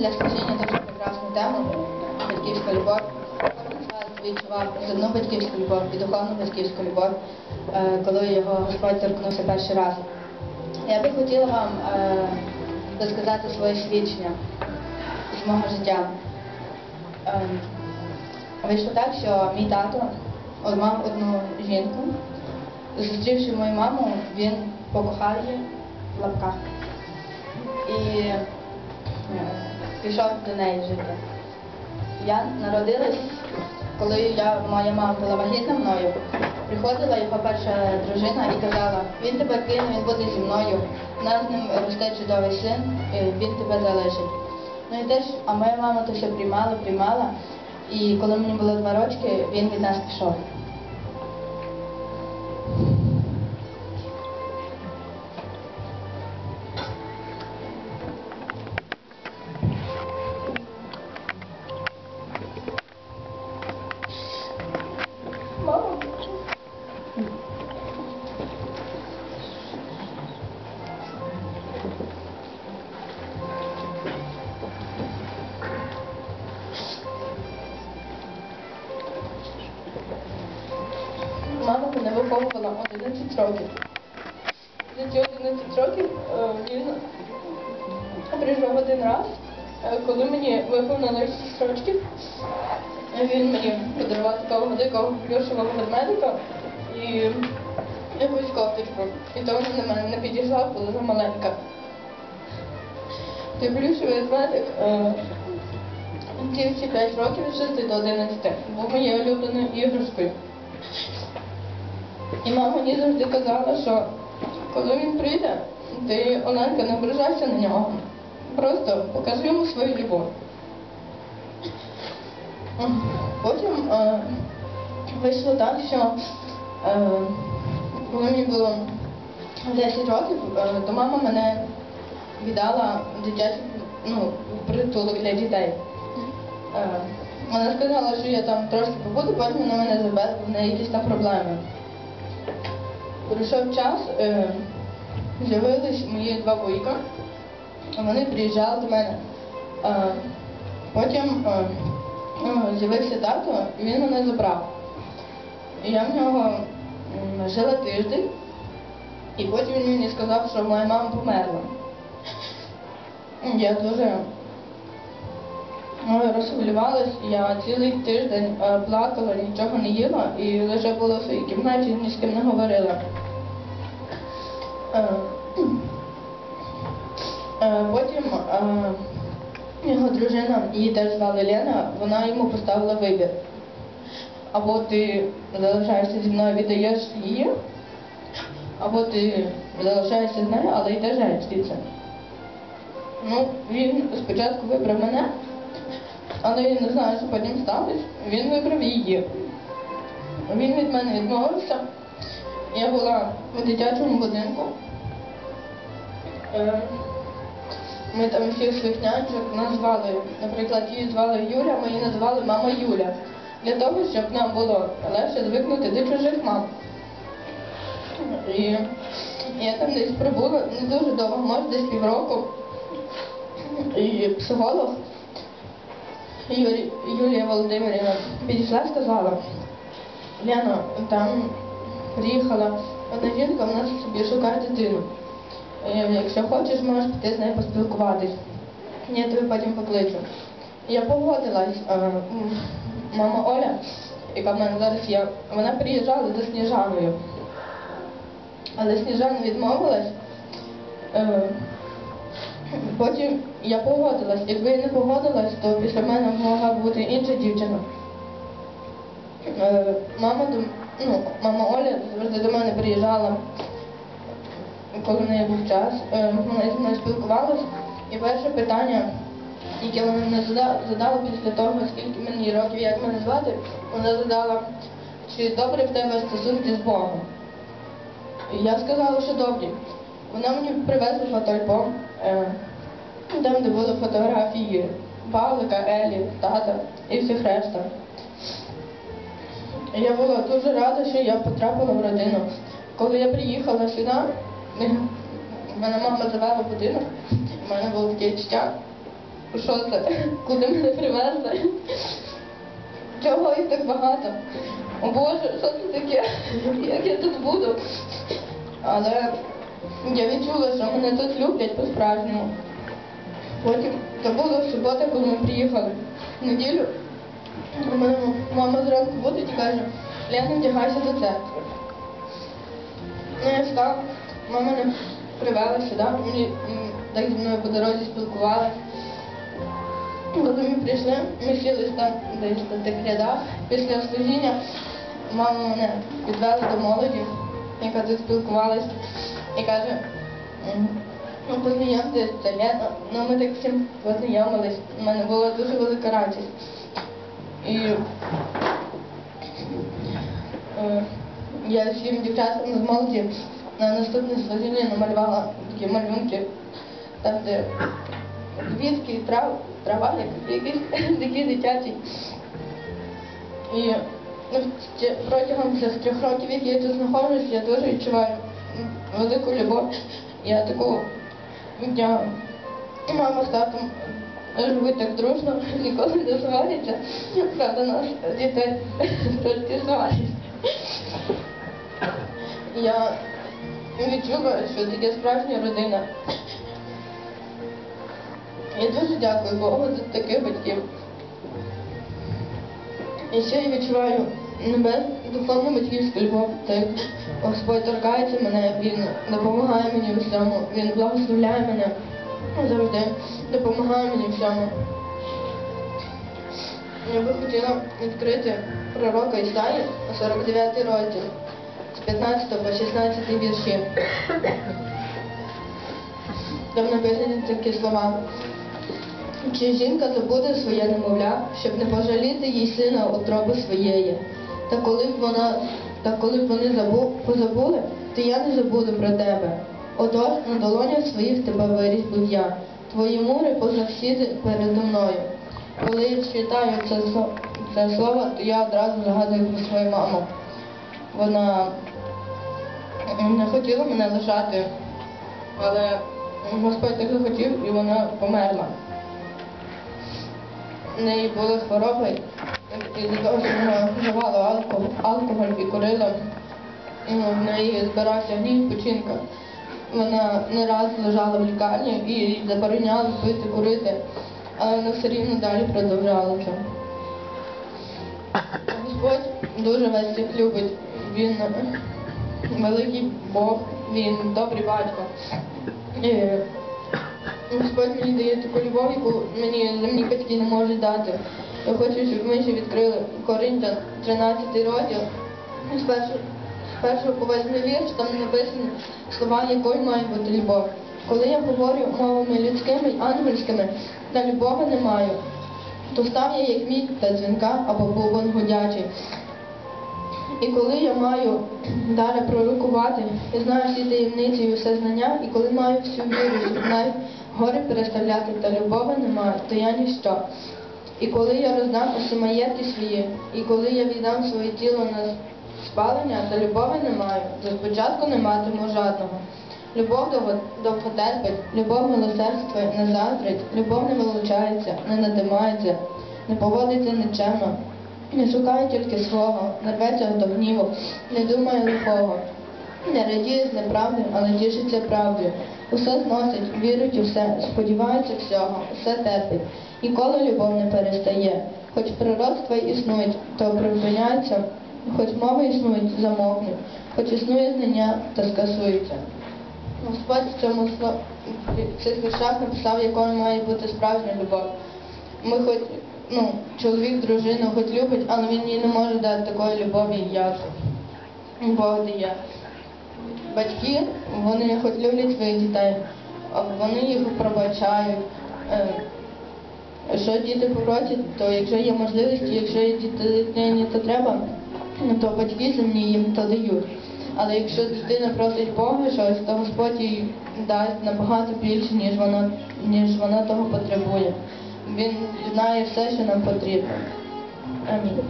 для служіння дуже прекрасну тему батьківська любов. Відчував земну батьківську любов і духовну батьківську любов, е, коли його Господь торкнувся перший раз. Я би хотіла вам е, розказати своє свідчення з мого життя. Е, Вийшло так, що мій тато мав одну жінку. Зустрівши мою маму, він покохав її в лапках і пішов до неї жити. Я народилась, коли я, моя мама була вагітна мною, приходила його перша дружина і казала, він тебе кине, він буде зі мною, у нас з ним росте чудовий син, він тебе залишить. Ну і теж, а моя мама то все приймала, приймала, і коли мені було два роки, він від нас пішов. Виховувала 11 років. За ці 11 років е, він прийшов один раз, е, коли мені виповнилось 6 років. Він мені подарував такого великого плюшевого ведмедика і якусь кофточку. І то вона на мене не підійшла, була замаленька. Той плюшевий ведмедик е, ці всі 5 років 6 до 11 був моєю улюбленою іграшкою. І мама мені завжди казала, що коли він прийде, ти, Оленка, не ображайся на нього. Просто покажи йому свою любов. Потім е, вийшло так, що е, коли мені було 10 років, е, то мама мене віддала в дитячий ну, притулок для дітей. Е, вона сказала, що я там трошки побуду, потім вона мене бо в неї якісь там проблеми. Пройшов час, е, з'явились мої два вуйка, вони приїжджали до мене. Е, потім е, з'явився тато, і він мене забрав. Я в нього жила тиждень, і потім він мені сказав, що моя мама померла. Я дуже розхвилювалась, я цілий тиждень плакала, нічого не їла і лише була в своїй кімнаті, ні з ким не говорила. Е, е, Потім е, його дружина, її теж звали Лена, вона йому поставила вибір. Або ти залишаєшся зі мною, віддаєш її, або ти залишаєшся з нею, але йдеш геть звідси. Ну, він спочатку вибрав мене, але я не знаю, що потім сталося. Він вибрав її. Він від мене відмовився. Я була у дитячому будинку. Е, Ми там всіх своїх нянчок назвали, наприклад, її звали Юля, ми її назвали мама Юля. Для того, щоб нам було легше звикнути до чужих мам. І я там десь пробула не дуже довго, може десь півроку. І психолог Юлія Володимирівна підійшла і сказала, Лена, там приїхала одна жінка, вона собі шукає дитину. Е, Якщо хочеш, можеш піти з нею поспілкуватись. Я тебе потім покличу. Я погодилась. Е, Мама Оля, яка в мене зараз є, вона приїжджала за Сніжаною. Але Сніжана відмовилась. Е, Потім я погодилась. Якби я не погодилась, то після мене могла бути інша дівчина. Мама до ну, мама Оля завжди до мене приїжджала, коли в неї був час. Е, Вона зі мною спілкувалась. І перше питання, яке вона мене задала після того, скільки мені років, як мене звати, вона задала, чи добре в тебе стосунки з Богом. І я сказала, що добрі. Вона мені привезла фотоальбом, е, там, де були фотографії Павлика, Елі, тата і всіх решта. Я була дуже рада, що я потрапила в родину. Коли я приїхала сюди, мене мама завела будинок, в мене було таке відчуття, що це, куди мене привезли, чого їх так багато. О Боже, що це таке? Як я тут буду? Але я відчула, що мене тут люблять по-справжньому. Потім це було в суботу, коли ми приїхали. В неділю мене мама зранку буде і каже, Лена, вдягайся до церкви. Ну, я встав, мама мене привела сюди, так зі мною по дорозі спілкувалися. Коли ми прийшли, ми сіли там десь на тих рядах. Після служіння мама мене відвела до молоді, яка тут спілкувалась, і каже, «М, ну познайомтесь, це Лена. Ну ми так всім познайомились. У мене була дуже велика радість. І е, я всім дівчатам з молоді на наступне служіння намалювала такі малюнки, там де квітки, трав, трава, як- якісь такі дитячі. І ну, протягом цих трьох років, які я тут знаходжусь, я дуже відчуваю велику любов. Я таку я, мама з татом живуть так дружно, ніколи не сваряться. Правда, нас дітей трошки сварять. Я відчула, що таке справжня родина. Я дуже дякую Богу за таких батьків. І ще я відчуваю небес духовну батьківську любов, так Господь торкається мене, Він допомагає мені у всьому, Він благословляє мене завжди, допомагає мені всьому. Я би хотіла відкрити пророка Ісаї, 49 розділ, з 15 по 16 вірші. Там написані такі слова. Чи жінка забуде своє немовля, щоб не пожаліти їй сина утроби своєї? Та коли б вона, та коли б вони забу, позабули, то я не забуду про тебе. Отож на долонях своїх тебе виріс був я, твої мури позавсіди передо мною. Коли я читаю це, це слово, то я одразу згадую про свою маму. Вона не хотіла мене лишати, але Господь так захотів і вона померла. В неї були хвороби, і з того, що вона вживала алкоголь, алкоголь і курила, в неї збирався гнів печінка. Вона не раз лежала в лікарні і забороняла пити, курити, але вона все рівно далі продовжала це. Господь дуже вас всіх любить. Він великий Бог, він добрий батько. І Господь мені дає таку любов, яку мені земні батьки не можуть дати. Я хочу, щоб ми ще відкрили Коринтян 13 розділ. Першого, по вірш там написано слова, якою має бути любов. Коли я говорю мовами людськими й ангельськими, та любові не маю, то став я як мідь та дзвінка або бубон гудячий. І коли я маю далі пророкувати, я знаю всі таємниці і все знання, і коли маю всю віру, щоб навіть гори переставляти, та любові не маю, то я ніщо. І коли я роздам усі маєтки свої, і коли я віддам своє тіло на спалення, та любові не маю, то спочатку не матиму жадного. Любов довго, терпить, любов милосердствує, не заздрить, любов не вилучається, не надимається, не поводиться нечемно, не шукає тільки свого, не рветься до гніву, не думає лихого, не радіє з неправди, але тішиться правдою. Усе зносить, вірить у все, сподівається всього, все терпить. Ніколи любов не перестає. Хоч пророцтва існують, то припиняються, хоч мови існують, замовкнуть, хоч існує знання, то скасуються. Господь в цьому цих віршах написав, якою має бути справжня любов. Ми хоч, ну, чоловік дружину хоч любить, але він їй не може дати такої любові, як Бог дає. Батьки, вони хоч люблять своїх дітей, вони їх пробачають. Е, Що діти попросять, то якщо є можливість, якщо є дитині, то треба, ну, то батьки земні їм то дають. Але якщо дитина просить Бога щось, то Господь їй дасть набагато більше, ніж вона, ніж вона того потребує. Він знає все, що нам потрібно. Амінь.